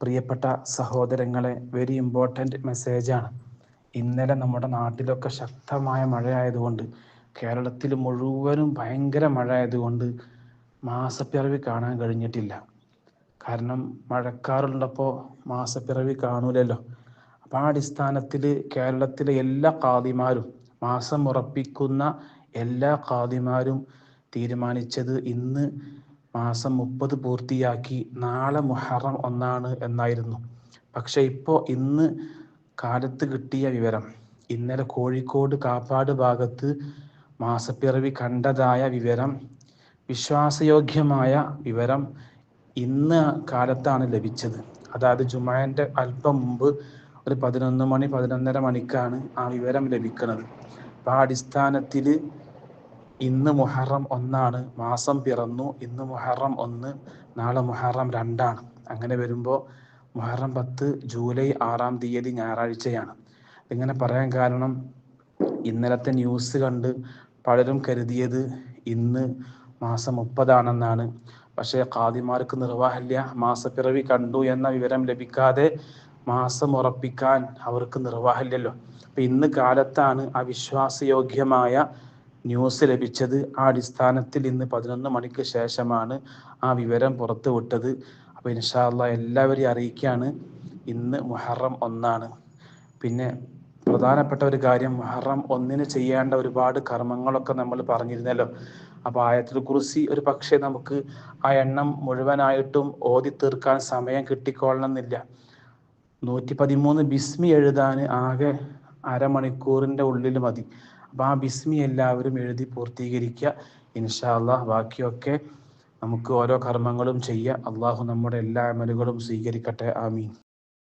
പ്രിയപ്പെട്ട സഹോദരങ്ങളെ very important മെസ്സേജാണ് ഇന്നലെ നമ്മുടെ നാട്ടിലൊക്കെ ശക്തമായ മഴയായതുകൊണ്ട് കേരളത്തിൽ മുഴുവനും ഭയങ്കര മഴ ആയതുകൊണ്ട് മാസപ്പിറവി കാണാൻ കഴിഞ്ഞിട്ടില്ല. കാരണം മഴക്കാറുള്ളപ്പോൾ മാസപ്പിറവി കാണൂലല്ലോ. അപ്പം ആ അടിസ്ഥാനത്തിൽ കേരളത്തിലെ എല്ലാ കാതിമാരും മാസം ഉറപ്പിക്കുന്ന എല്ലാ കാതിമാരും തീരുമാനിച്ചത് ഇന്ന് മാസം മുപ്പത് പൂർത്തിയാക്കി നാളെ മുഹറം ഒന്നാണ് എന്നായിരുന്നു. പക്ഷെ ഇപ്പോൾ ഇന്ന് കാലത്ത് കിട്ടിയ വിവരം. ഇന്നലെ കോഴിക്കോട് കാപ്പാട് ഭാഗത്ത് മാസപ്പിറവി കണ്ടതായ വിവരം വിശ്വാസയോഗ്യമായ വിവരം ഇന്ന് കാലത്താണ് ലഭിച്ചത്. അതായത് ജുമാന്റെ അല്പം മുമ്പ് ഒരു പതിനൊന്ന് മണി പതിനൊന്നര മണിക്കാണ് ആ വിവരം ലഭിക്കുന്നത്. അപ്പം ആ അടിസ്ഥാനത്തിൽ ഇന്ന് മുഹറം ഒന്നാണ് മാസം പിറന്നു ഇന്ന് മുഹറം ഒന്ന് നാളെ മുഹറം രണ്ടാണ്. അങ്ങനെ വരുമ്പോൾ മുഹറം പത്ത് ജൂലൈ ആറാം തീയതി ഞായറാഴ്ചയാണ്. ഇങ്ങനെ പറയാൻ കാരണം ഇന്നലത്തെ ന്യൂസ് കണ്ട് പലരും കരുതിയത് ഇന്ന് മാസം മുപ്പതാണെന്നാണ്. പക്ഷേ ഖാദിമാർക്ക് നിർവാഹമില്ല. മാസപ്പിറവി കണ്ടു എന്ന വിവരം ലഭിക്കാതെ മാസം ഉറപ്പിക്കാൻ അവർക്ക് നിർവാഹമില്ലല്ലോ. അപ്പം ഇന്ന് കാലത്താണ് ആ വിശ്വാസയോഗ്യമായ ന്യൂസ് ലഭിച്ചത് ആ അടിസ്ഥാനത്തിൽ ഇന്ന് പതിനൊന്ന് മണിക്ക് ശേഷമാണ് ആ വിവരം പുറത്തുവിട്ടത് അപ്പോൾ ഇൻഷാല്ല എല്ലാവരെയും അറിയിക്കുകയാണ്. ഇന്ന് മുഹറം ഒന്നാണ്. പിന്നെ പ്രധാനപ്പെട്ട ഒരു കാര്യം മുഹറം ഒന്നിന് ചെയ്യേണ്ട ഒരുപാട് കർമ്മങ്ങളൊക്കെ നമ്മൾ പറഞ്ഞിരുന്നല്ലോ. അപ്പോൾ ആയത്തിൽ കുറിസി ഒരു പക്ഷേ നമുക്ക് ആ എണ്ണം മുഴുവനായിട്ടും ഓതി തീർക്കാൻ സമയം കിട്ടിക്കൊള്ളണമെന്നില്ല. നൂറ്റി പതിമൂന്ന് ബിസ്മി എഴുതാൻ ആകെ അരമണിക്കൂറിന്റെ ഉള്ളിൽ മതി. അപ്പം ആ ബിസ്മി എല്ലാവരും എഴുതി പൂർത്തീകരിക്കുക. ഇൻഷാ ബാക്കിയൊക്കെ നമുക്ക് ഓരോ കർമ്മങ്ങളും ചെയ്യുക അള്ളാഹു നമ്മുടെ എല്ലാ അമലുകളും സ്വീകരിക്കട്ടെ. ആമീൻ.